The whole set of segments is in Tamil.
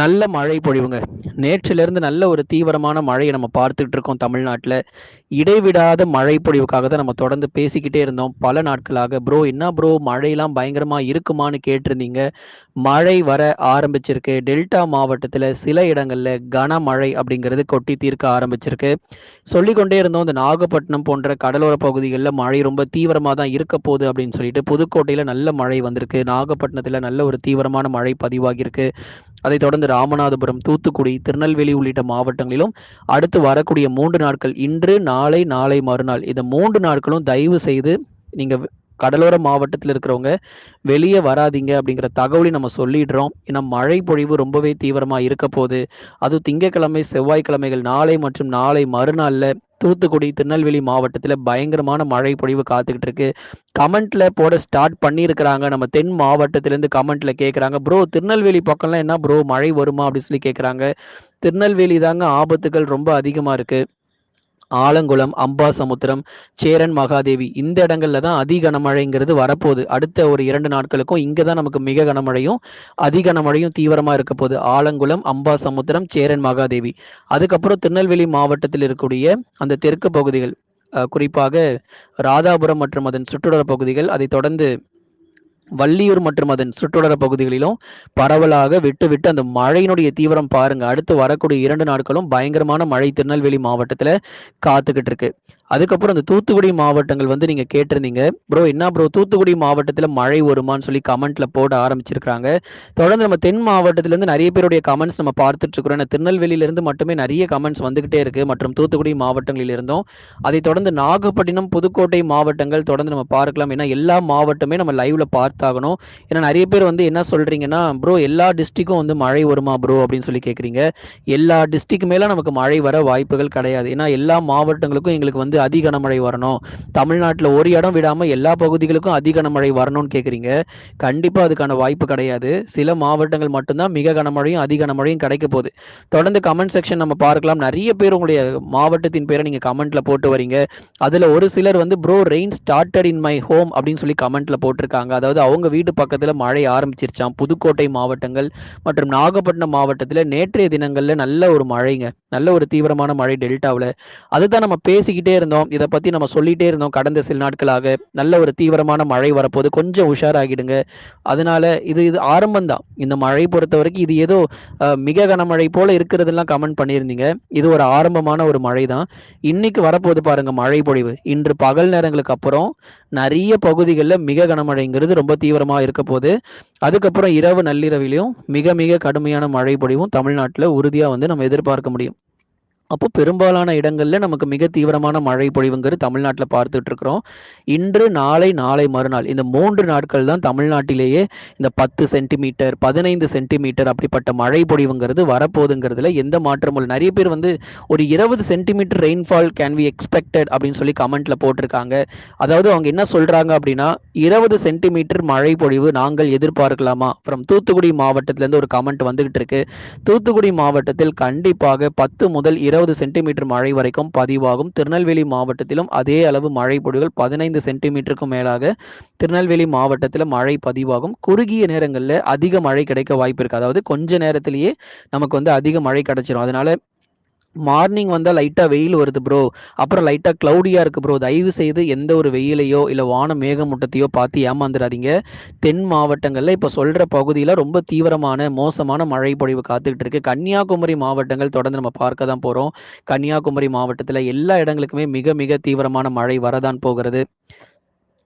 நல்ல மழை பொழிவுங்க. நேற்றிலிருந்து நல்ல ஒரு தீவிரமான மழையை நம்ம பார்த்துட்டு இருக்கோம் தமிழ்நாட்டில். இடைவிடாத மழை பொழிவுக்காக தான் நம்ம தொடர்ந்து பேசிக்கிட்டே இருந்தோம். பல நாட்களாக ப்ரோ என்ன ப்ரோ? மழையெல்லாம் பயங்கரமாக இருக்குமான்னு கேட்டிருந்தீங்க. மழை வர ஆரம்பிச்சிருக்கு. டெல்டா மாவட்டத்தில் சில இடங்களில் கனமழை அப்படிங்கிறது கொட்டி தீர்க்க ஆரம்பிச்சிருக்கு. சொல்லிக்கொண்டே இருந்தோம். இந்த நாகப்பட்டினம் போன்ற கடலோர பகுதிகளில் மழை ரொம்ப தீவிரமாக தான் இருக்க போகுது அப்படின்னு சொல்லிட்டு புதுக்கோட்டையில் நல்ல மழை வந்திருக்கு. நாகப்பட்டினத்தில் நல்ல ஒரு தீவிரமான மழை பதிவாகியிருக்கு. அதைத் தொடர்ந்து ராமநாதபுரம் தூத்துக்குடி திருநெல்வேலி உள்ளிட்ட மாவட்டங்களிலும் அடுத்து வரக்கூடிய மூன்று நாட்கள் இன்று நாளை நாளை மறுநாள். இந்த மூன்று நாட்களும் தயவு செய்து நீங்க கடலோர மாவட்டத்தில் இருக்கிறவங்க வெளியே வராதிங்க அப்படிங்கிற தகவலை நம்ம சொல்லிடுறோம். ஏன்னா மழை பொழிவு ரொம்பவே தீவிரமாக இருக்க போகுது. அதுவும் திங்கட்கிழமை செவ்வாய்க்கிழமைகள் நாளை மற்றும் நாளை மறுநாளில் தூத்துக்குடி திருநெல்வேலி மாவட்டத்தில் பயங்கரமான மழை பொழிவு காத்துக்கிட்டு இருக்கு கமெண்ட்ல போட ஸ்டார்ட் பண்ணியிருக்கிறாங்க. நம்ம தென் மாவட்டத்திலேருந்து கமெண்ட்ல கேட்குறாங்க ப்ரோ திருநெல்வேலி பக்கம்லாம் என்ன ப்ரோ? மழை வருமா? அப்படின்னு சொல்லி கேட்குறாங்க திருநெல்வேலி தாங்க ஆபத்துகள் ரொம்ப அதிகமாக இருக்குது ஆலங்குளம் அம்பாசமுத்திரம் சேரன் மகாதேவி இந்த இடங்கள்ல தான் அதி கனமழைங்கிறது வரப்போகுது. அடுத்த ஒரு இரண்டு நாட்களுக்கும் இங்கே தான் நமக்கு மிக கனமழையும் அதி கனமழையும் தீவிரமாக இருக்க போகுது. ஆலங்குளம் அம்பாசமுத்திரம் சேரன் மகாதேவி. அதுக்கப்புறம் திருநெல்வேலி மாவட்டத்தில் இருக்கக்கூடிய அந்த தெற்கு பகுதிகள் குறிப்பாக ராதாபுரம் மற்றும் அதன் சுற்றுலா பகுதிகள் அதை தொடர்ந்து வள்ளியூர் மற்றும் அதன் சுற்றுலா பகுதிகளிலும் பரவலாக விட்டு விட்டு அந்த மழையினுடைய தீவிரம் பாருங்க. அடுத்து வரக்கூடிய இரண்டு நாட்களும் பயங்கரமான மழை திருநெல்வேலி மாவட்டத்துல காத்துக்கிட்டு இருக்கு. அதுக்கப்புறம் அந்த தூத்துக்குடி மாவட்டங்கள் வந்து நீங்க கேட்டிருந்தீங்க. ப்ரோ என்ன ப்ரோ தூத்துக்குடி மாவட்டத்தில் மழை வருமான்னு சொல்லி கமெண்ட்ல போட ஆரம்பிச்சிருக்காங்க தொடர்ந்து நம்ம தென் மாவட்டத்துல இருந்து நிறைய பேருடைய கமெண்ட்ஸ் நம்ம பார்த்துட்டு இருக்கிறோம். திருநெல்வேலியில இருந்து மட்டுமே நிறைய கமெண்ட்ஸ் வந்துகிட்டே இருக்கு. மற்றும் தூத்துக்குடி மாவட்டங்களில் இருந்தும் அதை தொடர்ந்து நாகப்பட்டினம் புதுக்கோட்டை மாவட்டங்கள் தொடர்ந்து நம்ம பார்க்கலாம். ஏன்னா எல்லா மாவட்டமே நம்ம லைவ்ல பார்த்தாகணும். ஏன்னா நிறைய பேர் வந்து என்ன சொல்றீங்கன்னா ப்ரோ எல்லா டிஸ்ட்ரிக்கும் வந்து மழை வருமா ப்ரோ அப்படின்னு சொல்லி கேட்குறீங்க. எல்லா டிஸ்ட்ரிக் மேல நமக்கு மழை வர வாய்ப்புகள் கிடையாது. ஏன்னா எல்லா மாவட்டங்களுக்கும் எங்களுக்கு வந்து அதி கனமழை வரணும். தமிழ்நாட்டில் ஒரு இடம் விடாமல் எல்லா பகுதிகளுக்கும் அதி கனமழை வரணும்னு கேட்குறீங்க கண்டிப்பாக அதுக்கான வாய்ப்பு கிடையாது. சில மாவட்டங்கள் மட்டும்தான் மிக கனமழையும் அதி கனமழையும் கிடைக்க போகுது. தொடர்ந்து கமெண்ட் செக்ஷன் நம்ம பார்க்கலாம். நிறைய பேர் உங்களுடைய மாவட்டத்தின் பேரை நீங்கள் கமெண்ட்ல போட்டு வரீங்க. அதில் ஒரு சிலர் வந்து bro rain started in my home அப்படின்னு சொல்லி கமெண்ட்ல போட்டிருக்காங்க. அதாவது அவங்க வீட்டு பக்கத்தில் மழை ஆரம்பிச்சிருச்சான் புதுக்கோட்டை மாவட்டங்கள் மற்றும் நாகப்பட்டினம் மாவட்டத்தில் நேற்றைய தினங்களில் நல்ல ஒரு மழைங்க. நல்ல ஒரு தீவிரமான மழை டெல்டாவில். அதுதான் நம்ம பேசிக்கிட்டே இருந்தோம். இதை பத்தி நம்ம சொல்லிட்டே இருந்தோம் கடந்த சில நாட்களாக. நல்ல ஒரு தீவிரமான மழை வரப்போது கொஞ்சம் உஷாராகிடுங்க. அதனால இது இது ஆரம்பம் தான் இந்த மழை பொறுத்த வரைக்கும் இது ஏதோ மிக கனமழை போல இருக்கிறதெல்லாம் கமெண்ட் பண்ணியிருந்தீங்க. இது ஒரு ஆரம்பமான ஒரு மழை தான் இன்னைக்கு வரப்போது பாருங்க மழை பொழிவு. இன்று பகல் நேரங்களுக்கு அப்புறம் நிறைய பகுதிகளில் மிக கனமழைங்கிறது ரொம்ப தீவிரமா இருக்க போது அதுக்கப்புறம் இரவு நள்ளிரவிலையும் மிக மிக கடுமையான மழை பொழிவும் தமிழ்நாட்டில் உறுதியா வந்து நம்ம எதிர்பார்க்க முடியும். அப்போ பெரும்பாலான இடங்கள்ல நமக்கு மிக தீவிரமான மழை பொழிவுங்கிறது தமிழ்நாட்டில் பார்த்துட்டு இருக்கிறோம் இன்று நாளை நாளை மறுநாள் இந்த மூன்று நாட்கள் தான் தமிழ்நாட்டிலேயே இந்த பத்து சென்டிமீட்டர் பதினைந்து சென்டிமீட்டர் அப்படிப்பட்ட மழை பொழிவுங்கிறது வரப்போகுதுங்கிறதுல எந்த மாற்றமும் நிறைய பேர் வந்து ஒரு இருபது centimetre rainfall can we expected அப்படின்னு சொல்லி கமெண்ட்ல போட்டிருக்காங்க. அதாவது அவங்க என்ன சொல்றாங்க அப்படின்னா இருபது சென்டிமீட்டர் மழை பொழிவு நாங்கள் எதிர்பார்க்கலாமா? ஃப்ரம் தூத்துக்குடி மாவட்டத்திலேருந்து ஒரு கமெண்ட் வந்துகிட்டு இருக்கு தூத்துக்குடி மாவட்டத்தில் கண்டிப்பாக பத்து முதல் இருபது இருபது சென்டிமீட்டர் மழை வரைக்கும் பதிவாகும். திருநெல்வேலி மாவட்டத்திலும் அதே அளவு மழை பொழிவுகள் பதினைந்து சென்டிமீட்டருக்கும் மேலாக திருநெல்வேலி மாவட்டத்தில் மழை பதிவாகும். குறுகிய நேரங்களில் அதிக மழை கிடைக்க வாய்ப்பு இருக்கு. அதாவது கொஞ்ச நேரத்திலேயே நமக்கு வந்து அதிக மழை கிடைச்சிரும். அதனால மார்னிங் வந்தால் லைட்டாக வெயில் வருது ப்ரோ அப்புறம் லைட்டாக க்ளவுடியாக இருக்குது ப்ரோ தயவு செய்து எந்த ஒரு வெயிலையோ இல்லை வான மேகமூட்டத்தையோ பார்த்து ஏமாந்துடாதீங்க தென் மாவட்டங்களில் இப்போ சொல்கிற பகுதியில் ரொம்ப தீவிரமான மோசமான மழை பொழிவு காத்துக்கிட்டு இருக்குது கன்னியாகுமரி மாவட்டங்கள் தொடர்ந்து நம்ம பார்க்க தான் போகிறோம் கன்னியாகுமரி மாவட்டத்தில் எல்லா இடங்களுக்குமே மிக மிக தீவிரமான மழை வரதான் போகிறது.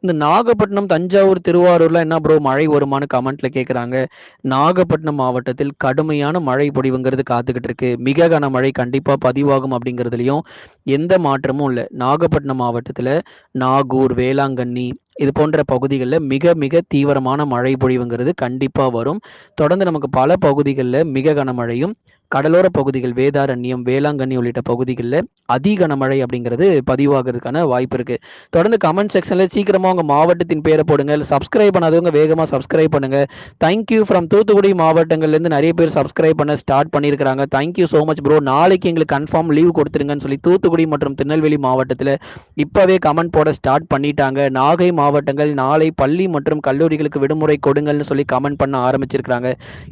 இந்த நாகப்பட்டினம் தஞ்சாவூர் திருவாரூர்ல என்ன ப்ரோ மழை வருமானு கமெண்ட்ல கேட்குறாங்க நாகப்பட்டினம் மாவட்டத்தில் கடுமையான மழை பொடிவுங்கிறது காத்துக்கிட்டு இருக்கு. மிக கனமழை கண்டிப்பா பதிவாகும் அப்படிங்கிறதுலையும் எந்த மாற்றமும் இல்லை. நாகப்பட்டினம் மாவட்டத்துல நாகூர் வேளாங்கண்ணி இது போன்ற பகுதிகளில் மிக மிக தீவிரமான மழை பொழிவுங்கிறது கண்டிப்பாக வரும். தொடர்ந்து நமக்கு பல பகுதிகளில் மிக கனமழையும் கடலோர பகுதிகள் வேதாரண்யம் வேளாங்கண்ணி உள்ளிட்ட பகுதிகளில் அதி கனமழை அப்படிங்கிறது பதிவாகிறதுக்கான வாய்ப்பு இருக்கு. தொடர்ந்து கமெண்ட் செக்ஷன்ல சீக்கிரமா உங்க மாவட்டத்தின் பேரை போடுங்க. இல்லை சப்ஸ்கிரைப் பண்ணாதவங்க வேகமா சப்ஸ்கிரைப் பண்ணுங்க. தேங்க்யூ ஃப்ரம் தூத்துக்குடி மாவட்டங்கள்ல இருந்து நிறைய பேர் சப்ஸ்கிரைப் பண்ண ஸ்டார்ட் பண்ணியிருக்காங்க தேங்க்யூ ஸோ மச் ப்ரோ நாளைக்கு எங்களுக்கு கன்ஃபார்ம் லீவ் கொடுத்துருங்கன்னு சொல்லி தூத்துக்குடி மற்றும் திருநெல்வேலி மாவட்டத்தில் இப்பவே கமெண்ட் போட ஸ்டார்ட் பண்ணிட்டாங்க. நாகை மாவட்டங்கள் நாளை பள்ளி மற்றும் கல்லூரிகளுக்கு விடுமுறை கொடுங்கள்னு சொல்லி கமெண்ட் பண்ண ஆரம்பிச்சிருக்காங்க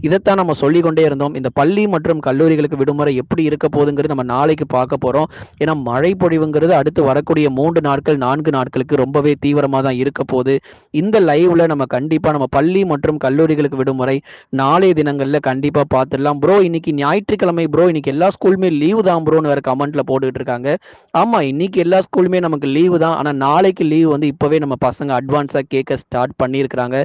இதைத்தான் நம்ம சொல்லிக்கொண்டே இருந்தோம். இந்த பள்ளி மற்றும் கல்லூரிகளுக்கு விடுமுறை எப்படி இருக்க போகுதுங்கிறது நம்ம நாளைக்கு பார்க்க போகிறோம் ஏன்னா மழை பொழிவுங்கிறது அடுத்து வரக்கூடிய மூன்று நாட்கள் நான்கு நாட்களுக்கு ரொம்பவே தீவிரமாக தான் இருக்க போகுது. இந்த லைவ்ல நம்ம கண்டிப்பாக நம்ம பள்ளி மற்றும் கல்லூரிகளுக்கு விடுமுறை நாளைய தினங்களில் கண்டிப்பாக பார்த்துடலாம். ப்ரோ இன்னைக்கு ஞாயிற்றுக்கிழமை ப்ரோ இன்னைக்கு எல்லா ஸ்கூலுமே லீவு தான் ப்ரோன்னு வேற கமெண்ட்ல போட்டுக்கிட்டு இருக்காங்க. ஆமாம் இன்னைக்கு எல்லா ஸ்கூலுமே நமக்கு லீவு தான். ஆனால் நாளைக்கு லீவு வந்து இப்போவே நம்ம பசங்க அட்வான்ஸாக கேட்க ஸ்டார்ட் பண்ணியிருக்கிறாங்க.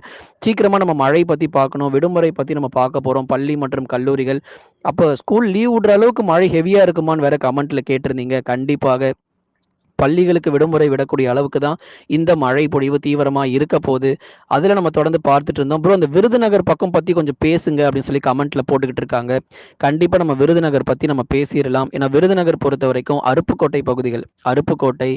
சீக்கிரமாக நம்ம மழை பற்றி பார்க்கணும் விடுமுறை பற்றி நம்ம பார்க்க போகிறோம் பள்ளி மற்றும் கல்லூரிகள். அப்போ ஸ்கூல் லீவ் விடுற அளவுக்கு மழை ஹெவியா இருக்குமான்னு வேற கமெண்ட்ல கேட்டிருந்தீங்க. கண்டிப்பாக. பள்ளிகளுக்கு விடுமுறை விடக்கூடிய அளவுக்கு தான் இந்த மழை பொழிவு தீவிரமா இருக்க போகுது. அதுல நம்ம தொடர்ந்து பார்த்துட்டு இருந்தோம். ப்ரோ அந்த விருதுநகர் பக்கம் பத்தி கொஞ்சம் பேசுங்க அப்படின்னு சொல்லி கமெண்ட்ல போட்டுக்கிட்டு இருக்காங்க. கண்டிப்பா நம்ம விருதுநகர் பத்தி நம்ம பேசிடலாம். ஏன்னா விருதுநகர் பொறுத்த வரைக்கும் அருப்புக்கோட்டை பகுதிகள் அருப்புக்கோட்டை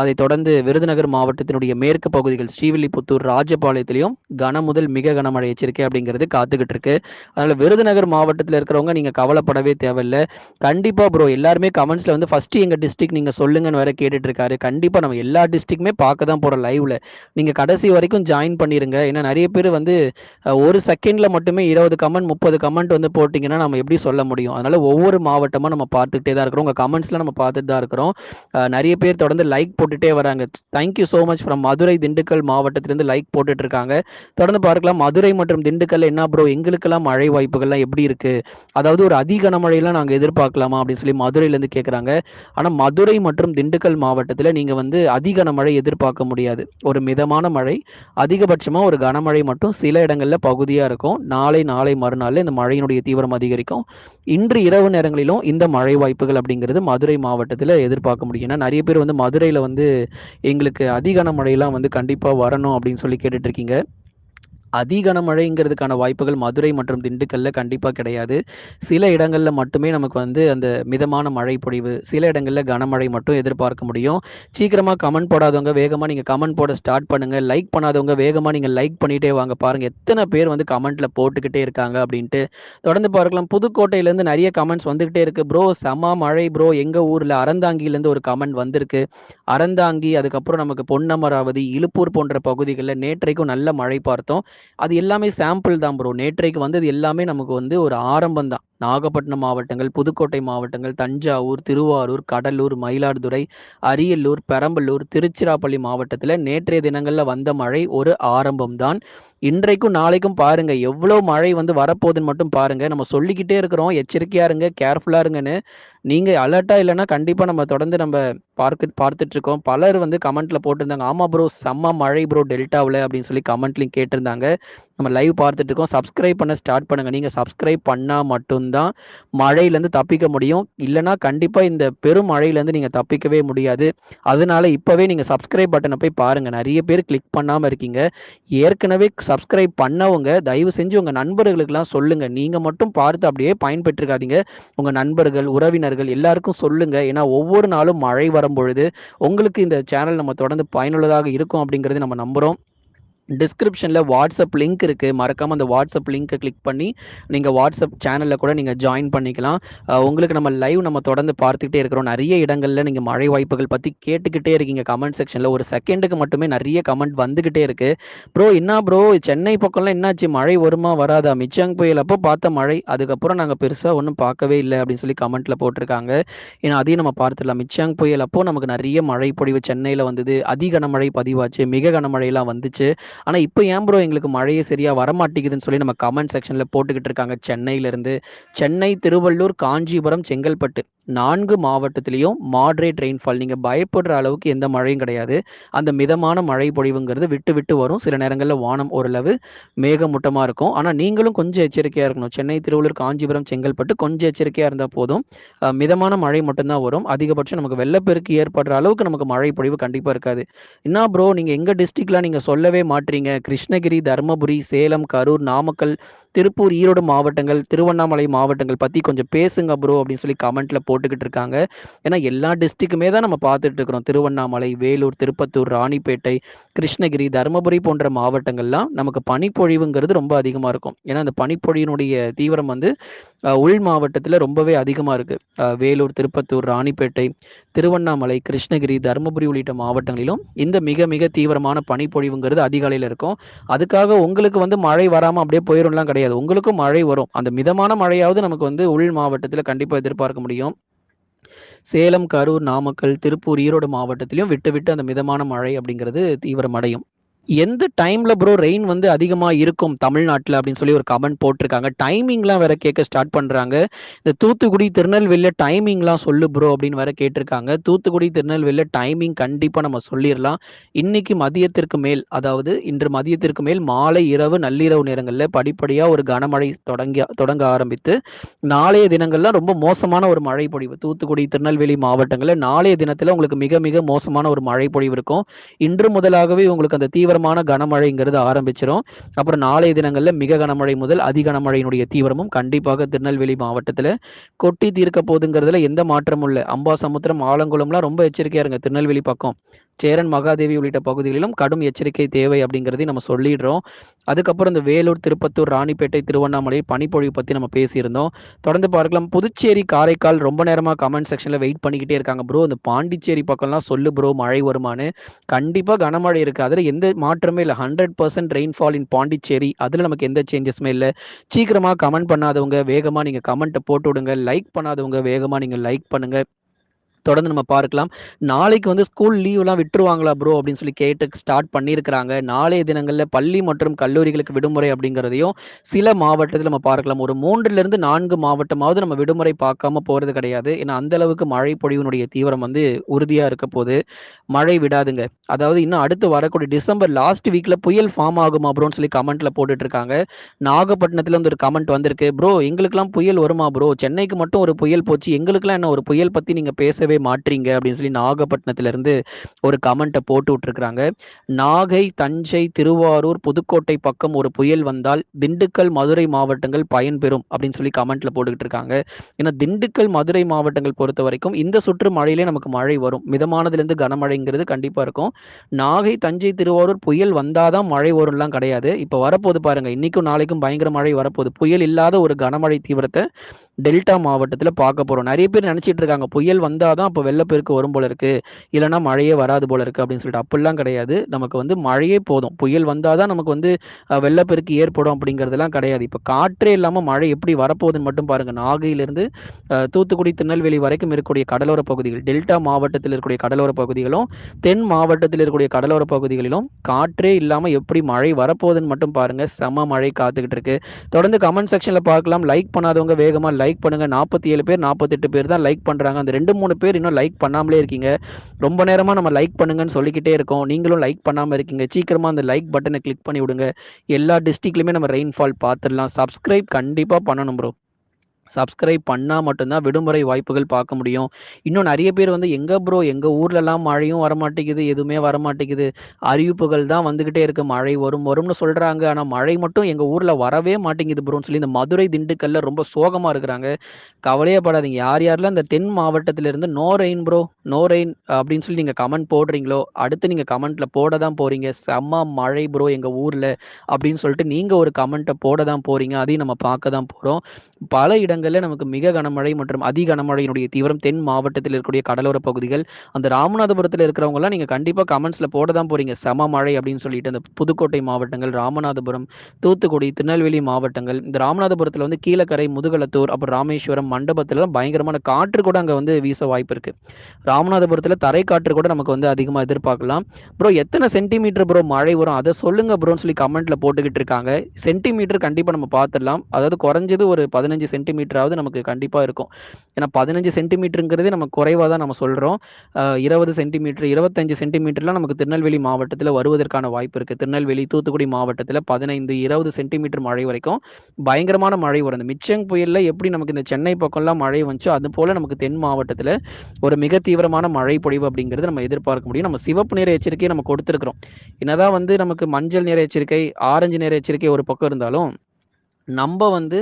அதை தொடர்ந்து விருதுநகர் மாவட்டத்தினுடைய மேற்கு பகுதிகள் ஸ்ரீவில்லிபுத்தூர் ராஜபாளையத்திலையும் கன முதல் மிக கனமழை எச்சரிக்கை அப்படிங்கிறது காத்துக்கிட்டு இருக்கு. அதனால விருதுநகர் மாவட்டத்தில் இருக்கிறவங்க நீங்க கவலைப்படவே தேவையில்லை. கண்டிப்பா ப்ரோ எல்லாருமே கமெண்ட்ஸ்ல வந்து ஃபர்ஸ்ட் எங்க டிஸ்ட்ரிக்ட் நீங்க சொல்லுங்கன்னு வேற கேட்டுட்டு இருக்காரு கண்டிப்பா நம்ம எல்லா டிஸ்ட்ரிக்ட்மே பார்க்க தான் போறோம் லைவ்ல நீங்க கடைசி வரைக்கும் ஜாயின் பண்ணிருங்க. ஏன்னா நிறைய பேர் வந்து ஒரு செகண்ட்ல மட்டுமே இருபது கமெண்ட் முப்பது கமெண்ட் வந்து போட்டிங்கன்னா நம்ம எப்படி சொல்ல முடியும்? அதனால ஒவ்வொரு மாவட்டமா நம்ம பார்த்துக்கிட்டே தான் இருக்கிறோம். உங்க கமெண்ட்ஸ்ல நம்ம பார்த்துட்டு தான் இருக்கிறோம். நிறைய பேர் தொடர்ந்து லைக் போட்டுட்டே வராங்க. Thank you so much from Madurai Dindigul மாவட்டத்திலிருந்து லைக் போட்டுட்டு இருக்காங்க தொடர்ந்து பார்க்கலாம். மதுரை மற்றும் திண்டுக்கல் என்ன ப்ரோ எங்களுக்கெல்லாம் மழை வாய்ப்புகள்லாம் எப்படி இருக்கு? அதாவது ஒரு அதிக கனமழையெல்லாம் நாங்கள் எதிர்பார்க்கலாமா அப்படின்னு சொல்லி மதுரையிலேருந்து கேட்குறாங்க ஆனால் மதுரை மற்றும் திண்டுக்கல் மாவட்டம் மாவட்டத்தில் நீங்கள் வந்து அதிக கனமழை எதிர்பார்க்க முடியாது. ஒரு மிதமான மழை அதிகபட்சமாக ஒரு கனமழை மட்டும் சில இடங்களில் பகுதியாக இருக்கும். நாளை நாளை மறுநாள் இந்த மழையினுடைய தீவிரம் அதிகரிக்கும். இன்று இரவு நேரங்களிலும் இந்த மழை வாய்ப்புகள் அப்படிங்கிறது மதுரை மாவட்டத்தில் எதிர்பார்க்க முடியும். ஏன்னா நிறைய பேர் வந்து மதுரையில் வந்து எங்களுக்கு அதிக கனமழையெல்லாம் வந்து கண்டிப்பாக வரணும் அப்படின்னு சொல்லி கேட்டுட்ருக்கீங்க அதி கனமழைங்கிறதுக்கான வாய்ப்புகள் மதுரை மற்றும் திண்டுக்கல்ல கண்டிப்பாக கிடையாது. சில இடங்களில் மட்டுமே நமக்கு வந்து அந்த மிதமான மழை பொழிவு சில இடங்களில் கனமழை மட்டும் எதிர்பார்க்க முடியும். சீக்கிரமாக கமெண்ட் போடாதவங்க வேகமாக நீங்கள் கமெண்ட் போட ஸ்டார்ட் பண்ணுங்க. லைக் பண்ணாதவங்க வேகமாக நீங்கள் லைக் பண்ணிட்டே வாங்க. பாருங்க எத்தனை பேர் வந்து கமெண்ட்ல போட்டுக்கிட்டே இருக்காங்க அப்படின்ட்டு. தொடர்ந்து பார்க்கலாம். புதுக்கோட்டையிலேருந்து நிறைய கமெண்ட்ஸ் வந்துகிட்டே இருக்கு. ப்ரோ சமா மழை ப்ரோ. எங்க ஊர்ல அறந்தாங்கிலேருந்து ஒரு கமெண்ட் வந்திருக்கு. அறந்தாங்கி அதுக்கப்புறம் நமக்கு பொன்னமராவதி இழுப்பூர் போன்ற பகுதிகளில் நேற்றைக்கும் நல்ல மழை பார்த்தோம். அது எல்லாமே சாம்பிள் தான் ப்ரோ நேற்றைக்கு வந்தது எல்லாமே நமக்கு வந்து ஒரு ஆரம்பம் தான் நாகப்பட்டினம் மாவட்டங்கள் புதுக்கோட்டை மாவட்டங்கள் தஞ்சாவூர் திருவாரூர் கடலூர் மயிலாடுதுறை அரியலூர் பெரம்பலூர் திருச்சிராப்பள்ளி மாவட்டத்தில் நேற்றைய தினங்களில் வந்த மழை ஒரு ஆரம்பம் தான் இன்றைக்கும் நாளைக்கும் பாருங்க எவ்வளோ மழை வந்து வரப்போகுதுன்னு மட்டும் பாருங்க. நம்ம சொல்லிக்கிட்டே இருக்கிறோம் எச்சரிக்கையா இருங்க கேர்ஃபுல்லா இருங்கன்னு. நீங்க அலர்ட்டா இல்லைன்னா கண்டிப்பா நம்ம தொடர்ந்து நம்ம பார்க்க பார்த்துட்டு இருக்கோம். பலர் வந்து கமெண்ட்ல போட்டிருந்தாங்க ஆமா ப்ரோ செம்ம மழை ப்ரோ டெல்டாவில் அப்படின்னு சொல்லி கமெண்ட்லையும் கேட்டிருந்தாங்க. நம்ம லைவ் பார்த்துட்டு இருக்கோம் சப்ஸ்கிரைப் பண்ண ஸ்டார்ட் பண்ணுங்க. நீங்க சப்ஸ்கிரைப் பண்ணா மட்டும்தான் மழையிலேருந்து தப்பிக்க முடியும். இல்லைன்னா கண்டிப்பா இந்த பெரும் மழையிலேருந்து நீங்க தப்பிக்கவே முடியாது. அதனால இப்பவே நீங்க சப்ஸ்கிரைப் பட்டனை போய் பாருங்க. நிறைய பேர் கிளிக் பண்ணாம இருக்கீங்க. ஏற்கனவே சப்ஸ்கிரைப் பண்ணவங்க தயவு செஞ்சு உங்க நண்பர்களுக்கெல்லாம் சொல்லுங்க. நீங்க மட்டும் பார்த்து அப்படியே பயன்பெற்றிருக்காதீங்க உங்க நண்பர்கள் உறவினர்கள் எல்லாருக்கும் சொல்லுங்க. ஏன்னா ஒவ்வொரு நாளும் மழை வரும் பொழுது உங்களுக்கு இந்த சேனல் நம்ம தொடர்ந்து பயனுள்ளதாக இருக்கும் அப்படிங்கிறது நம்ம நம்புறோம். டிஸ்கிரிப்ஷனில் வாட்ஸ்அப் லிங்க் இருக்குது மறக்காமல் அந்த வாட்ஸ்அப் லிங்க்கை கிளிக் பண்ணி நீங்கள் வாட்ஸ்அப் சேனலில் கூட நீங்கள் ஜாயின் பண்ணிக்கலாம். உங்களுக்கு நம்ம லைவ் நம்ம தொடர்ந்து பார்த்துக்கிட்டே இருக்கிறோம். நிறைய இடங்களில் நீங்கள் மழை வாய்ப்புகள் பற்றி கேட்டுக்கிட்டே இருக்கீங்க. கமெண்ட் செக்ஷனில் ஒரு செகண்டுக்கு மட்டுமே நிறைய கமெண்ட் வந்துக்கிட்டே இருக்குது ப்ரோ என்ன ப்ரோ சென்னை பக்கம்லாம் என்னாச்சு? மழை வருமா? வராதா? மிச்சாங் புயல் அப்போ பார்த்த மழை அதுக்கப்புறம் நாங்கள் பெருசாக ஒன்றும் பார்க்கவே இல்லை அப்படின்னு சொல்லி கமெண்ட்டில் போட்டிருக்காங்க. ஏன்னா அதையும் நம்ம பார்த்துடலாம். மிச்சாங் புயல் அப்போ நமக்கு நிறைய மழை பொழிவு சென்னையில் வந்தது. அதி கனமழை பதிவாச்சு. மிக கனமழையெல்லாம் வந்துச்சு. ஆனா இப்போ ஏன் ப்ரோ எங்களுக்கு மழையே சரியா வரமாட்டேங்குதுன்னு சொல்லி நம்ம கமெண்ட் செக்ஷன்ல போட்டுக்கிட்டு இருக்காங்க. சென்னையில இருந்து சென்னை திருவள்ளூர் காஞ்சிபுரம் செங்கல்பட்டு. நான்கு மாவட்டத்திலையும் மாட்ரேட் ரெயின்ஃபால் நீங்கள் பயப்படுற அளவுக்கு எந்த மழையும் கிடையாது. அந்த மிதமான மழை பொழிவுங்கிறது விட்டு விட்டு வரும். சில நேரங்களில் வானம் ஓரளவு மேகமூட்டமாக இருக்கும். ஆனால் நீங்களும் கொஞ்சம் எச்சரிக்கையாக இருக்கணும். சென்னை திருவள்ளூர் காஞ்சிபுரம் செங்கல்பட்டு கொஞ்சம் எச்சரிக்கையாக இருந்தால் போதும். மிதமான மழை மட்டும்தான் வரும். அதிகபட்சம் நமக்கு வெள்ளப்பெருக்கு ஏற்படுற அளவுக்கு நமக்கு மழை பொழிவு கண்டிப்பாக இருக்காது. என்ன ப்ரோ நீங்கள் எங்கள் டிஸ்ட்ரிக்ட்லாம் நீங்கள் சொல்லவே மாட்டீங்க கிருஷ்ணகிரி தருமபுரி சேலம் கரூர் நாமக்கல் திருப்பூர் ஈரோடு மாவட்டங்கள் திருவண்ணாமலை மாவட்டங்கள் பத்தி கொஞ்சம் பேசுங்க ப்ரோ அப்படின்னு சொல்லி கமெண்ட்ல போட்டுக்கிட்டு இருக்காங்க. ஏன்னா எல்லா டிஸ்ட்ரிக்குமே தான் நம்ம பார்த்துட்டு இருக்கிறோம். திருவண்ணாமலை வேலூர் திருப்பத்தூர் ராணிப்பேட்டை கிருஷ்ணகிரி தருமபுரி போன்ற மாவட்டங்கள்லாம் நமக்கு பனிப்பொழிவுங்கிறது ரொம்ப அதிகமா இருக்கும். ஏன்னா அந்த பனிப்பொழியினுடைய தீவிரம் வந்து உள் மாவட்டத்தில் ரொம்பவே அதிகமாக இருக்குது வேலூர் திருப்பத்தூர் ராணிப்பேட்டை திருவண்ணாமலை கிருஷ்ணகிரி தருமபுரி உள்ளிட்ட மாவட்டங்களிலும் இந்த மிக மிக தீவிரமான பனிப்பொழிவுங்கிறது அதிகாலையில் இருக்கும். அதுக்காக உங்களுக்கு வந்து மழை வராமல் அப்படியே போயிடும்லாம் கிடையாது. உங்களுக்கும் மழை வரும். அந்த மிதமான மழையாவது நமக்கு வந்து உள் மாவட்டத்தில் கண்டிப்பாக எதிர்பார்க்க முடியும். சேலம் கரூர் நாமக்கல் திருப்பூர் ஈரோடு மாவட்டத்திலையும் விட்டு விட்டு அந்த மிதமான மழை அப்படிங்கிறது தீவிரமடையும். எந்த டைம்ல ப்ரோ ரெயின் வந்து அதிகமா இருக்கும் தமிழ்நாட்டில் அப்படின்னு சொல்லி ஒரு கமெண்ட் போட்டிருக்காங்க. டைமிங்லாம் வேற கேட்க ஸ்டார்ட் பண்றாங்க. இந்த தூத்துக்குடி திருநெல்வேலியில டைமிங்லாம் சொல்லு ப்ரோ அப்படின்னு வேற கேட்டிருக்காங்க. தூத்துக்குடி திருநெல்வேலியில டைமிங் கண்டிப்பா நம்ம சொல்லிடலாம் இன்னைக்கு மதியத்திற்கு மேல் அதாவது இன்று மதியத்திற்கு மேல் மாலை இரவு நள்ளிரவு நேரங்களில் படிப்படியா ஒரு கனமழை தொடங்கி தொடங்க ஆரம்பித்து நாளைய தினங்கள்லாம் ரொம்ப மோசமான ஒரு மழை பொழிவு. தூத்துக்குடி திருநெல்வேலி மாவட்டங்களில் நாளைய தினத்துல உங்களுக்கு மிக மிக மோசமான ஒரு மழை பொழிவு இருக்கும். இன்று முதலாகவே உங்களுக்கு அந்த தீவிர தீவிரமான கனமழைங்கிறது ஆரம்பிச்சிடும் அப்புறம் நாளைய தினங்களில் மிக கனமழை முதல் அதி கனமழையினுடைய தீவிரமும் கண்டிப்பாக திருநெல்வேலி மாவட்டத்தில் கொட்டி தீர்க்க போதுங்கிறதுல எந்த மாற்றமும் இல்லை. அம்பா சமுத்திரம் ஆலங்குளம்லாம் ரொம்ப எச்சரிக்கையா இருங்க. திருநெல்வேலி பக்கம். சேரன் மகாதேவி உள்ளிட்ட பகுதிகளிலும் கடும் எச்சரிக்கை தேவை அப்படிங்கிறதையும் நம்ம சொல்லிடுறோம். அதுக்கப்புறம் இந்த வேலூர் திருப்பத்தூர் ராணிப்பேட்டை திருவண்ணாமலை பனிப்பொழிவு பற்றி நம்ம பேசியிருந்தோம். தொடர்ந்து பார்க்கலாம். புதுச்சேரி காரைக்கால் ரொம்ப நேரமாக கமெண்ட் செக்ஷனில் வெயிட் பண்ணிக்கிட்டே இருக்காங்க ப்ரோ இந்த பாண்டிச்சேரி பக்கம்லாம் சொல்லு ப்ரோ மழை வருமானு கண்டிப்பாக கனமழை இருக்குது அதில் எந்த மாற்றமே இல்லை. Hundred percent rainfall in Pondicherry. அதில் நமக்கு எந்த சேஞ்சஸுமே இல்லை. சீக்கிரமாக கமெண்ட் பண்ணாதவங்க வேகமாக நீங்கள் கமெண்ட்டை போட்டு விடுங்க. லைக் பண்ணாதவங்க வேகமாக நீங்கள் லைக் பண்ணுங்கள் தொடர்ந்து நம்ம பார்க்கலாம். நாளைக்கு வந்து ஸ்கூல் லீவ்லாம் விட்டுருவாங்களா ப்ரோ அப்படின்னு சொல்லி கேட்டு ஸ்டார்ட் பண்ணியிருக்கிறாங்க. நாளைய தினங்களில் பள்ளி மற்றும் கல்லூரிகளுக்கு விடுமுறை அப்படிங்கிறதையும் சில மாவட்டத்தில் நம்ம பார்க்கலாம். ஒரு மூன்றுலேருந்து நான்கு மாவட்டமாவது நம்ம விடுமுறை பார்க்காம போகிறது கிடையாது. ஏன்னா அந்த அளவுக்கு மழை பொழிவினுடைய தீவிரம் வந்து உறுதியாக இருக்க போது மழை விடாதுங்க. அதாவது இன்னும் அடுத்து வரக்கூடிய டிசம்பர் லாஸ்ட் வீக்கில் புயல் ஃபார்ம் ஆகுமா ப்ரோன்னு சொல்லி கமெண்ட்ல போட்டுட்டு இருக்காங்க நாகப்பட்டினத்தில் வந்து ஒரு கமெண்ட் வந்திருக்கு. ப்ரோ எங்களுக்குலாம் புயல் வருமா ப்ரோ சென்னைக்கு மட்டும் ஒரு புயல் போச்சு. எங்களுக்குலாம் என்ன ஒரு புயல் பற்றி நீங்கள் பேசவே வரவே மாற்றீங்க? அப்படின்னு சொல்லி நாகப்பட்டினத்துல இருந்து ஒரு கமெண்ட்டை போட்டு விட்டுருக்காங்க நாகை தஞ்சை திருவாரூர் புதுக்கோட்டை பக்கம் ஒரு புயல் வந்தால் திண்டுக்கல் மதுரை மாவட்டங்கள் பயன்பெறும் அப்படின்னு சொல்லி கமெண்ட்ல போட்டுக்கிட்டு இருக்காங்க. ஏன்னா திண்டுக்கல் மதுரை மாவட்டங்கள் பொறுத்த வரைக்கும் இந்த சுற்று மழையிலே நமக்கு மழை வரும். மிதமானதுலேருந்து கனமழைங்கிறது கண்டிப்பா இருக்கும். நாகை தஞ்சை திருவாரூர் புயல் வந்தாதான் மழை வரும்லாம் கிடையாது. இப்போ வரப்போது பாருங்க. இன்னைக்கும் நாளைக்கும் பயங்கர மழை வரப்போகுது. புயல் இல்லாத ஒரு கனமழை தீவிரத்தை டெல்டா மாவட்டத்தில் பார்க்க போகிறோம் நிறைய பேர் நினச்சிட்டு இருக்காங்க புயல் வந்தால் தான் அப்போ வெள்ளப்பெருக்கு வரும் போல இருக்கு. இல்லைனா மழையே வராது போல இருக்கு அப்படின்னு சொல்லிட்டு. அப்படிலாம் கிடையாது. நமக்கு வந்து மழையே போதும். புயல் வந்தால் தான் நமக்கு வந்து வெள்ளப்பெருக்கு ஏற்படும் அப்படிங்கிறதுலாம் கிடையாது. இப்போ காற்றே இல்லாமல் மழை எப்படி வரப்போகுதுன்னு மட்டும் பாருங்கள் நாகையிலிருந்து தூத்துக்குடி திருநெல்வேலி வரைக்கும் இருக்கக்கூடிய கடலோர பகுதிகள் டெல்டா மாவட்டத்தில் இருக்கக்கூடிய கடலோர பகுதிகளும் தென் மாவட்டத்தில் இருக்கக்கூடிய கடலோர பகுதிகளிலும் காற்றே இல்லாமல் எப்படி மழை வரப்போகுதுன்னு மட்டும் பாருங்கள் செம மழை காத்துக்கிட்டு இருக்கு. தொடர்ந்து கமெண்ட் செக்ஷனில் பார்க்கலாம். லைக் பண்ணாதவங்க வேகமாக லைக் பண்ணுங்க. நாற்பத்தி ஏழு பேர் நாற்பத்தெட்டு பேர் தான் லைக் பண்ணுறாங்க அந்த ரெண்டு மூணு பேர் இன்னும் லைக் பண்ணாமலே இருக்கீங்க. ரொம்ப நேரமாக நம்ம லைக் பண்ணுங்கன்னு சொல்லிக்கிட்டே இருக்கோம். நீங்களும் லைக் பண்ணாமல் இருக்கீங்க. சீக்கிரமாக அந்த லைக் பட்டனை கிளிக் பண்ணி விடுங்க. எல்லா டிஸ்ட்ரிக்ட்லையுமே நம்ம ரெயின்ஃபால் பார்த்துடலாம். சப்ஸ்கிரைப் கண்டிப்பாக பண்ணணும் ப்ரோ சப்ஸ்கிரைப் பண்ணால் மட்டும்தான் விடுமுறை வாய்ப்புகள் பார்க்க முடியும். இன்னும் நிறைய பேர் வந்து எங்கே ப்ரோ எங்கள் ஊர்லலாம் மழையும் வரமாட்டேங்குது எதுவுமே வரமாட்டேங்குது. அறிவிப்புகள் தான் வந்துக்கிட்டே இருக்குது மழை வரும் வரும்னு சொல்கிறாங்க ஆனால் மழை மட்டும் எங்கள் ஊரில் வரவே மாட்டேங்குது ப்ரோன்னு சொல்லி இந்த மதுரை திண்டுக்கல்ல ரொம்ப சோகமாக இருக்கிறாங்க. கவலையே படாதீங்க யார் யாரெல்லாம் இந்த தென் மாவட்டத்திலிருந்து no rain bro no rain அப்படின்னு சொல்லி நீங்கள் கமெண்ட் போடுறீங்களோ அடுத்து நீங்கள் கமெண்ட்டில் போட தான் போகிறீங்க செம்ம மழை ப்ரோ எங்கள் ஊரில் அப்படின்னு சொல்லிட்டு நீங்கள் ஒரு கமெண்ட்டை போட தான் போகிறீங்க அதையும் நம்ம பார்க்க தான் போகிறோம் பல இடங்களில் நமக்கு மிக கனமழை மற்றும் அதி கனமழையினுடைய தீவிரம் தென் மாவட்டத்தில் இருக்கக்கூடிய கடலோர பகுதிகள் அந்த ராமநாதபுரத்தில் இருக்கிறவங்கலாம் நீங்கள் கண்டிப்பாக கமெண்ட்ஸில் போட தான் போறீங்க. சம மழை அப்படின்னு சொல்லிட்டு அந்த புதுக்கோட்டை மாவட்டங்கள் ராமநாதபுரம் தூத்துக்குடி திருநெல்வேலி மாவட்டங்கள் இந்த ராமநாதபுரத்தில் வந்து கீழக்கரை முதுகலத்தூர் அப்புறம் ராமேஸ்வரம் மண்டபத்தில் பயங்கரமான காற்று கூட அங்கே வந்து வீச வாய்ப்பு இருக்கு. ராமநாதபுரத்தில் தரை காற்று கூட நமக்கு வந்து அதிகமாக எதிர்பார்க்கலாம். ப்ரோ எத்தனை சென்டிமீட்டர் ப்ரோ மழை வரும்? அதை சொல்லுங்க ப்ரோன்னு சொல்லி கமெண்ட்ல போட்டுக்கிட்டு இருக்காங்க. சென்டிமீட்டர் கண்டிப்பாக நம்ம பார்த்துடலாம். அதாவது குறைஞ்சது ஒரு பதினஞ்சு சென்டிமீட்டராவது நமக்கு கண்டிப்பாக இருக்கும். ஏன்னா பதினஞ்சு சென்டிமீட்டருங்கிறதே நம்ம குறைவாக தான் நம்ம சொல்கிறோம் இருபது சென்டிமீட்டர் இருபத்தஞ்சு சென்டிமீட்டர்லாம் நமக்கு திருநெல்வேலி மாவட்டத்தில் வருவதற்கான வாய்ப்பு இருக்குது திருநெல்வேலி தூத்துக்குடி மாவட்டத்தில் பதினைந்து இருபது சென்டிமீட்டர் மழை வரைக்கும் பயங்கரமான மழை வரும். இந்த மிச்சங் புயலில் எப்படி நமக்கு இந்த சென்னை பக்கம்லாம் மழை வந்துச்சோ அது போல் நமக்கு தென் மாவட்டத்தில் ஒரு மிக தீவிரமான மழை பொழிவு அப்படிங்கிறது நம்ம எதிர்பார்க்க முடியும். நம்ம சிவப்பு நிற எச்சரிக்கையை நம்ம கொடுத்துருக்குறோம். என்னதான் வந்து நமக்கு மஞ்சள் நிற எச்சரிக்கை ஆரஞ்சு நிற எச்சரிக்கை ஒரு பக்கம் இருந்தாலும் நம்ம வந்து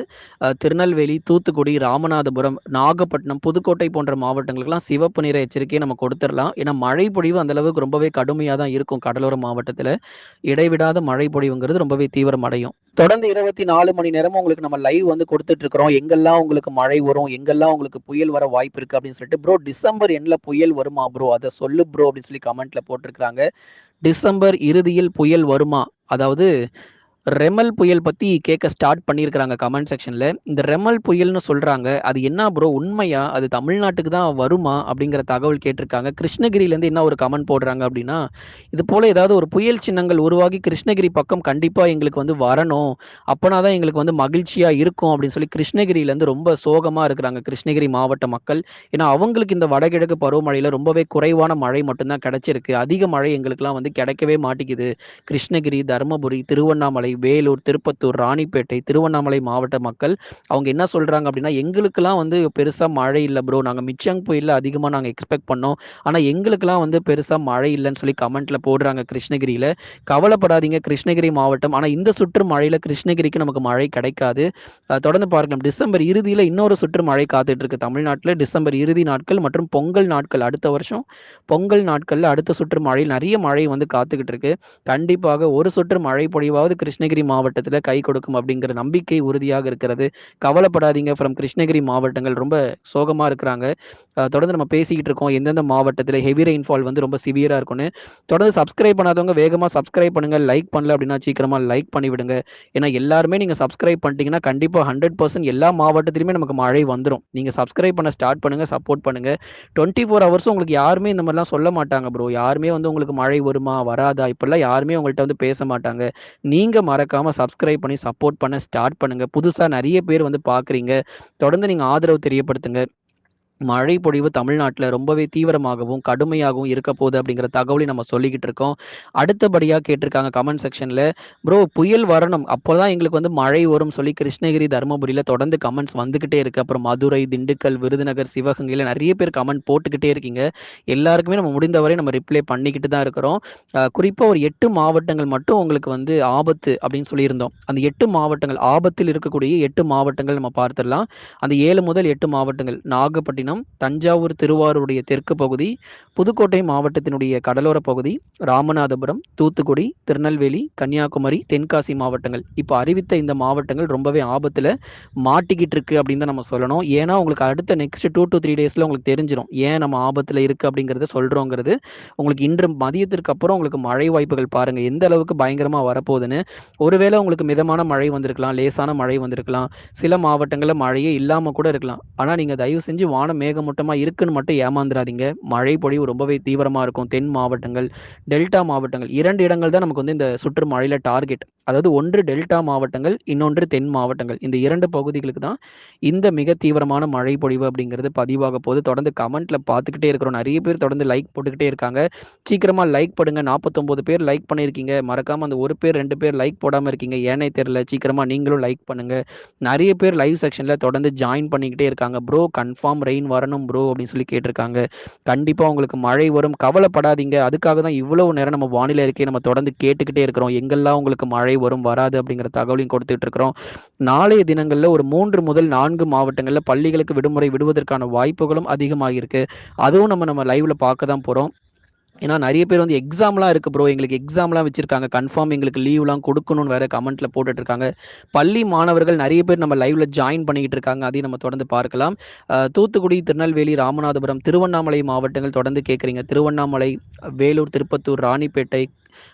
திருநெல்வேலி, தூத்துக்குடி, ராமநாதபுரம், நாகப்பட்டினம், புதுக்கோட்டை போன்ற மாவட்டங்களுக்கெல்லாம் சிவப்பு நிற எச்சரிக்கையை நம்ம கொடுத்துடலாம் ஏன்னா, மழை பொழிவு அந்த அளவுக்கு ரொம்பவே கடுமையாக தான் இருக்கும் கடலோர மாவட்டத்தில் இடைவிடாத மழை பொழிவுங்கிறது ரொம்பவே தீவிரமடையும். தொடர்ந்து 24 மணி நேரமும் உங்களுக்கு நம்ம லைவ் வந்து கொடுத்துட்டு இருக்கிறோம். எங்கெல்லாம் உங்களுக்கு மழை வரும், எங்கெல்லாம் உங்களுக்கு புயல் வர வாய்ப்பு இருக்கு அப்படின்னு சொல்லிட்டு, ப்ரோ டிசம்பர் எண்ணில் புயல் வருமா ப்ரோ? அதை சொல்லு ப்ரோ அப்படின்னு சொல்லி கமெண்ட்ல போட்டிருக்காங்க. டிசம்பர் இறுதியில் புயல் வருமா? அதாவது ரெமல் புயல் பத்தி கேட்க ஸ்டார்ட் பண்ணியிருக்கிறாங்க கமெண்ட் செக்ஷன்ல. இந்த ரெமல் புயல்னு சொல்றாங்க. அது என்ன ப்ரோ உண்மையா? அது தமிழ்நாட்டுக்கு தான் வருமா? அப்படிங்கிற தகவல் கேட்டிருக்காங்க. கிருஷ்ணகிரியிலேருந்து என்ன ஒரு கமெண்ட் போடுறாங்க அப்படின்னா, இது போல ஏதாவது ஒரு புயல் சின்னங்கள் உருவாகி கிருஷ்ணகிரி பக்கம் கண்டிப்பா எங்களுக்கு வந்து வரணும். அப்போனா தான் எங்களுக்கு வந்து மகிழ்ச்சியா இருக்கும் அப்படின்னு சொல்லி கிருஷ்ணகிரியிலேருந்து ரொம்ப சோகமா இருக்கிறாங்க கிருஷ்ணகிரி மாவட்ட மக்கள். ஏன்னா, அவங்களுக்கு இந்த வடகிழக்கு பருவமழையில ரொம்பவே குறைவான மழை மட்டும்தான் கிடைச்சிருக்கு. அதிக மழை எங்களுக்கெல்லாம் வந்து கிடைக்கவே மாட்டேங்குது. கிருஷ்ணகிரி, தருமபுரி, திருவண்ணாமலை, வேலூர், திருப்பத்தூர், ராணிப்பேட்டை, திருவண்ணாமலை மாவட்ட மக்கள் அவங்க என்ன சொல்றாங்க அப்படின்னா, எங்களுக்கெல்லாம் வந்து பெருசா மழை இல்லை ப்ரோ. நாங்க மிச்சங் புயல்ல அதிகமா நாங்க எக்ஸ்பெக்ட் பண்ணோம். ஆனா, எங்களுக்கெல்லாம் வந்து பெருசா மழை இல்லைன்னு சொல்லி கமெண்ட்ல போடுறாங்க கிருஷ்ணகிரியில. கவலைப்படாதீங்க கிருஷ்ணகிரி மாவட்டம். ஆனா, இந்த சுற்று மழையில கிருஷ்ணகிரிக்கு நமக்கு மழை கிடைக்காது. தொடர்ந்து பார்க்கலாம். டிசம்பர் இறுதியில இன்னொரு சுற்று மழை காத்துட்டு இருக்கு தமிழ்நாட்டில் டிசம்பர் இறுதி நாட்கள் மற்றும் பொங்கல் நாட்கள் அடுத்த வருஷம் பொங்கல் நாட்கள்ல அடுத்த சுற்று மழையில் நிறைய மழை வந்து காத்துக்கிட்டு இருக்கு. கண்டிப்பாக ஒரு சுற்று மழை பொழிவாவது கிருஷ்ணகிரி மாவட்டத்தில் கை கொடுக்கும் அப்படிங்கிற நம்பிக்கை உறுதியாக இருக்கிறது. கவலைப்படாதீங்க ஃப்ரம் கிருஷ்ணகிரி மாவட்டங்கள் ரொம்ப சோகமா இருக்கிறாங்க. தொடர்ந்து நம்ம பேசிக்கிட்டு இருக்கோம். எந்தெந்த மாவட்டத்தில் ஹெவி ரெயின்ஃபால் வந்து ரொம்ப சிவியரா இருக்கும்னு. தொடர்ந்து சப்ஸ்கிரைப் பண்ணாதவங்க வேகமா சப்ஸ்கிரைப் பண்ணுங்க. லைக் பண்ணல அப்படின்னா சீக்கிரமா லைக் பண்ணிவிடுங்க. ஏன்னா எல்லாருமே நீங்க சப்ஸ்கிரைப் பண்ணிட்டீங்கன்னா, கண்டிப்பா 100% எல்லா மாவட்டத்திலுமே நமக்கு மழை வந்துடும் நீங்க சப்ஸ்கிரைப் பண்ண ஸ்டார்ட் பண்ணுங்க. சப்போர்ட் பண்ணுங்க. 24 ஹவர்ஸும் உங்களுக்கு யாருமே இந்த மாதிரிலாம் சொல்ல மாட்டாங்க ப்ரோ. யாருமே வந்து உங்களுக்கு மழை வருமா? வராதா? இப்படிலாம் யாருமே உங்கள்கிட்ட வந்து பேச மாட்டாங்க. நீங்க மறக்காம சப்ஸ்கிரைப் பண்ணி சப்போர்ட் பண்ண ஸ்டார்ட் பண்ணுங்க. புதுசா நிறைய பேர் வந்து பார்க்குறீங்க. தொடர்ந்து நீங்க ஆதரவு தெரியப்படுத்துங்க. மழை பொழிவு தமிழ்நாட்டில் ரொம்பவே தீவிரமாகவும், கடுமையாகவும் இருக்க போகுது அப்படிங்கிற தகவலையும் நம்ம சொல்லிக்கிட்டு இருக்கோம். அடுத்தபடியாக கேட்டிருக்காங்க கமெண்ட் செக்ஷனில் ப்ரோ புயல் வரணும். அப்பதான் எங்களுக்கு வந்து மழை வரும் சொல்லி கிருஷ்ணகிரி, தருமபுரியில் தொடர்ந்து கமெண்ட்ஸ் வந்துக்கிட்டே இருக்கு. அப்புறம் மதுரை, திண்டுக்கல், விருதுநகர், சிவகங்கையில் நிறைய பேர் கமெண்ட் போட்டுக்கிட்டே இருக்கீங்க. எல்லாருக்குமே நம்ம முடிந்தவரை நம்ம ரிப்ளை பண்ணிக்கிட்டு தான் இருக்கிறோம். குறிப்பாக ஒரு எட்டு மாவட்டங்கள் மட்டும் உங்களுக்கு வந்து ஆபத்து அப்படின்னு சொல்லியிருந்தோம். அந்த எட்டு மாவட்டங்கள் ஆபத்தில் இருக்கக்கூடிய எட்டு மாவட்டங்கள் நம்ம பார்த்துடலாம். அந்த ஏழு முதல் எட்டு மாவட்டங்கள் நாகப்பட்டினம், தஞ்சாவூர், திருவாரூருடைய தெற்கு பகுதி, புதுக்கோட்டை மாவட்டத்தினுடைய கடலோர பகுதி, ராமநாதபுரம், தூத்துக்குடி, திருநெல்வேலி, கன்னியாகுமரி, தென்காசி மாவட்டங்கள். இப்போ அறிவித்த இந்த மாவட்டங்கள் ரொம்பவே ஆபத்தில் மாட்டிக்கிட்டு இருக்கு அப்படின்னு தான் நம்ம சொல்லணும். ஏன்னா, உங்களுக்கு அடுத்த நெக்ஸ்ட் டூ டு த்ரீ டேஸ்ல உங்களுக்கு தெரிஞ்சிரும். ஏன் நம்ம ஆபத்தில் இருக்கு அப்படிங்கிறத சொல்றோங்கிறது. உங்களுக்கு இன்று மதியத்திற்கு அப்புறம் உங்களுக்கு மழை வாய்ப்புகள் பாருங்க. எந்த அளவுக்கு பயங்கரமாக வரப்போகுதுன்னு. ஒருவேளை உங்களுக்கு மிதமான மழை வந்திருக்கலாம். லேசான மழை வந்திருக்கலாம். சில மாவட்டங்களில் மழையே இல்லாமல் கூட இருக்கலாம். ஆனால் நீங்க தயவு செஞ்சு வானம் மேகமூட்டமா இருக்குன்னு மட்டும் ஏமாந்துராதீங்க. மழை பொழிவு ரொம்பவே தீவிரமா இருக்கும். தென் மாவட்டங்கள், டெல்டா மாவட்டங்கள் இரண்டு இடங்கள் தான் நமக்கு வந்து இந்த சுற்று மழையில டார்கெட். அதாவது ஒன்று டெல்டா மாவட்டங்கள், இன்னொன்று தென் மாவட்டங்கள். இந்த இரண்டு பகுதிகளுக்கு தான் இந்த மிக தீவிரமான மழை பொழிவு அப்படிங்கிறது பதிவாக போகுது. தொடர்ந்து கமெண்ட்ல பார்த்துக்கிட்டே இருக்கிறோம். நிறைய பேர் தொடர்ந்து லைக் போட்டுக்கிட்டே இருக்காங்க. சீக்கிரமா லைக் போடுங்க. 49 பேர் லைக் பண்ணியிருக்கீங்க. மறக்காம அந்த ஒரு பேர், ரெண்டு பேர் லைக் போடாம இருக்கீங்க. ஏன்னே தெரியல. சீக்கிரமா நீங்களும் லைக் பண்ணுங்க. நிறைய பேர் லைவ் செக்ஷன்ல தொடர்ந்து ஜாயின் பண்ணிக்கிட்டே இருக்காங்க. ப்ரோ கன்ஃபார்ம் ரெயின் வரணும் ப்ரோ அப்படின்னு சொல்லி கேட்டிருக்காங்க. கண்டிப்பாக உங்களுக்கு மழை வரும். கவலைப்படாதீங்க. அதுக்காக தான் இவ்வளவு நேரம் நம்ம வானிலை இருக்கே நம்ம தொடர்ந்து கேட்டுக்கிட்டே இருக்கிறோம். எங்கெல்லாம் உங்களுக்கு மழை வரும், வராது அப்படிங்கிற தகவலையும் கொடுத்துட்டு இருக்கிறோம். நாளைய தினங்களில் ஒரு மூன்று முதல் நான்கு மாவட்டங்களில் பள்ளிகளுக்கு விடுமுறை விடுவதற்கான வாய்ப்புகளும் அதிகமாகியிருக்கு. அதுவும் நம்ம நம்ம லைவ்ல பார்க்க தான் போறோம். ஏன்னா நிறைய பேர் வந்து எக்ஸாம்லாம் இருக்கு ப்ரோ. எங்களுக்கு எக்ஸாம்லாம் வச்சிருக்காங்க. கன்ஃபார்ம் எங்களுக்கு லீவ்லாம் கொடுக்கணும்னு வேற கமெண்ட்ல போட்டுட்ருக்காங்க பள்ளி மாணவர்கள் நிறைய பேர் நம்ம லைவ்ல ஜாயின் பண்ணிக்கிட்டு இருக்காங்க. அதையும் நம்ம தொடர்ந்து பார்க்கலாம். தூத்துக்குடி, திருநெல்வேலி, ராமநாதபுரம், திருவண்ணாமலை மாவட்டங்கள் தொடர்ந்து கேட்குறீங்க. திருவண்ணாமலை, வேலூர், திருப்பத்தூர், ராணிப்பேட்டை,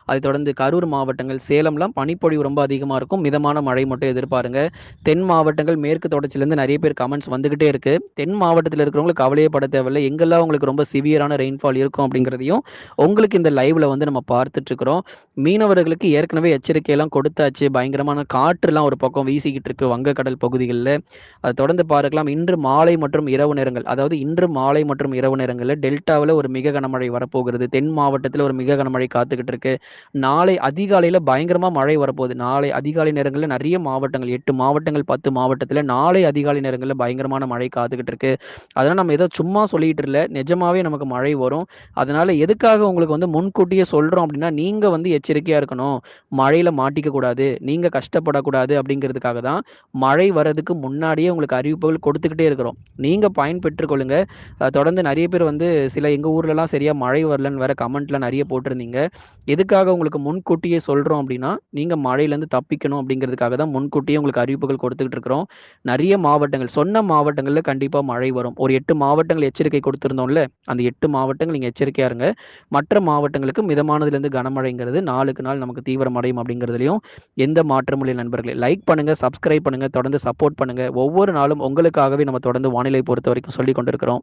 அதைத் தொடர்ந்து கரூர் மாவட்டங்கள், சேலம்லாம் பனிப்பொழிவு ரொம்ப அதிகமாக இருக்கும். மிதமான மழை மட்டும் எதிர்பாருங்க. தென் மாவட்டங்கள், மேற்கு தொடர்ச்சியிலேருந்து நிறைய பேர் கமெண்ட்ஸ் வந்துகிட்டே இருக்கு. தென் மாவட்டத்தில் இருக்கிறவங்களுக்கு கவலையே பட தேவையில்ல. எங்கெல்லாம் உங்களுக்கு ரொம்ப சிவியரான ரெயின்ஃபால் இருக்கும் அப்படிங்கிறதையும் உங்களுக்கு இந்த லைவ்ல வந்து நம்ம பார்த்துட்டு இருக்கிறோம். மீனவர்களுக்கு ஏற்கனவே எச்சரிக்கையெல்லாம் கொடுத்தாச்சு. பயங்கரமான காற்றுலாம் ஒரு பக்கம் வீசிக்கிட்டு இருக்கு வங்கக்கடல் பகுதிகளில் அதை தொடர்ந்து பார்க்கலாம். இன்று மாலை மற்றும் இரவு நேரங்கள் அதாவது இன்று மாலை மற்றும் இரவு நேரங்களில் டெல்டாவில் ஒரு மிக கனமழை வரப்போகிறது. தென் மாவட்டத்தில் ஒரு மிக கனமழை காத்துக்கிட்டு இருக்கு. இருக்கு. நாளை அதிகாலையில் பயங்கரமாக மழை வரப்போகுது. நாளை அதிகாலை நேரங்களில் நிறைய மாவட்டங்கள் எட்டு மாவட்டங்கள் பத்து மாவட்டத்தில் நாளை அதிகாலை நேரங்களில் பயங்கரமான மழை காத்துக்கிட்டு இருக்கு. அதனால் நம்ம ஏதோ சும்மா சொல்லிட்டு இல்லை. நிஜமாவே நமக்கு மழை வரும். அதனால எதுக்காக உங்களுக்கு வந்து முன்கூட்டியே சொல்கிறோம் அப்படின்னா நீங்கள் வந்து எச்சரிக்கையாக இருக்கணும். மழையில் மாட்டிக்க கூடாது. நீங்கள் கஷ்டப்படக்கூடாது அப்படிங்கிறதுக்காக தான் மழை வர்றதுக்கு முன்னாடியே உங்களுக்கு அறிவிப்புகள் கொடுத்துக்கிட்டே இருக்கிறோம். நீங்கள் பயன்பெற்றுக்கொள்ளுங்க தொடர்ந்து நிறைய பேர் வந்து சில எங்கள் ஊர்லலாம் சரியாக மழை வரலன்னு வேற கமெண்ட்லாம் நிறைய போட்டிருந்தீங்க. எதுக்காக உங்களுக்கு முன்கூட்டியே சொல்கிறோம் அப்படின்னா நீங்கள் மழையிலேருந்து தப்பிக்கணும் அப்படிங்கிறதுக்காக தான் முன்கூட்டியே உங்களுக்கு அறிவிப்புகள் கொடுத்துக்கிட்டு இருக்கிறோம். நிறைய மாவட்டங்கள் சொன்ன மாவட்டங்களில் கண்டிப்பாக மழை வரும். ஒரு எட்டு மாவட்டங்கள் எச்சரிக்கை கொடுத்துருந்தோம்ல அந்த எட்டு மாவட்டங்கள் நீங்கள் எச்சரிக்கையாக இருங்க. மற்ற மாவட்டங்களுக்கு மிதமானதுலேருந்து கனமழைங்கிறது நாளுக்கு நாள் நமக்கு தீவிரமடையும் அப்படிங்கிறதுலையும் எந்த மாற்றமும் இல்லை நண்பர்களே. லைக் பண்ணுங்கள் சப்ஸ்கிரைப் பண்ணுங்கள் தொடர்ந்து சப்போர்ட் பண்ணுங்கள் ஒவ்வொரு நாளும் உங்களுக்காகவே நம்ம தொடர்ந்து வானிலை பொறுத்த வரைக்கும் சொல்லி கொண்டிருக்கிறோம்.